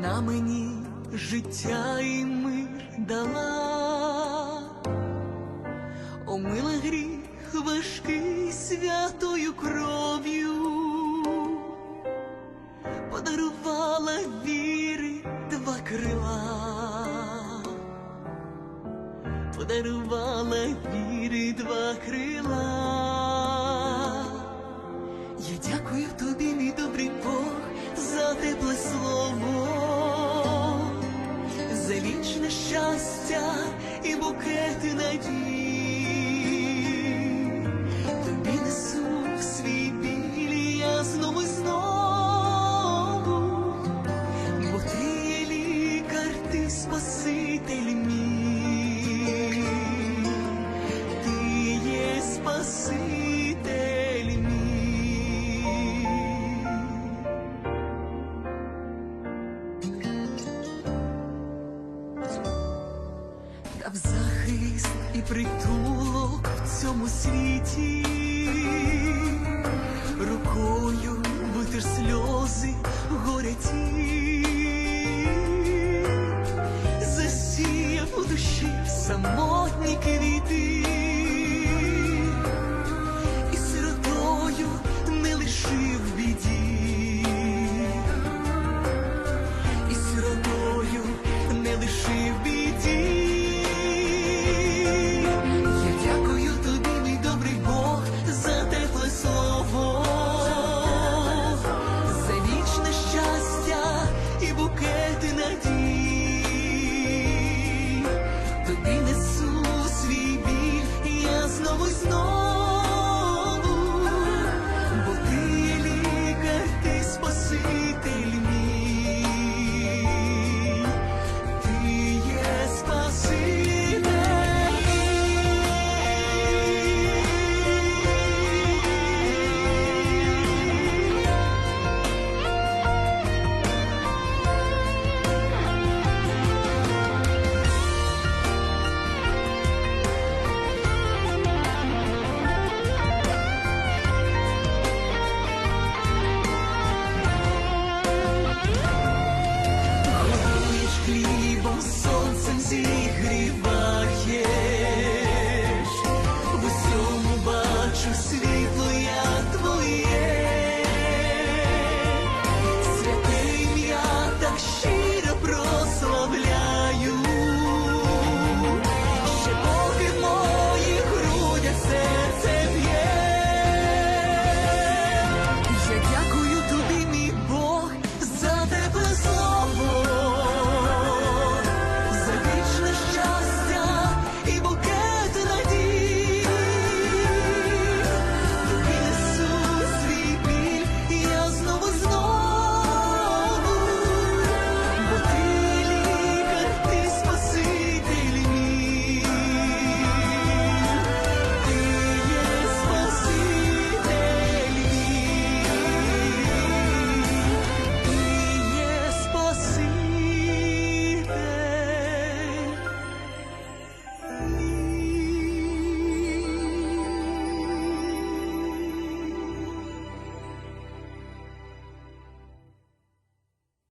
вона мені життя і мир дала, омила гріх важкий святою кров'ю, подарувала віри два крила. Подарувала віри два крила. Я дякую тобі, мій добрий Бог, за тепле слово, дав захист і притулок в цьому світі, рукою витер сльози горяті, засіяв у душі самотні квіти.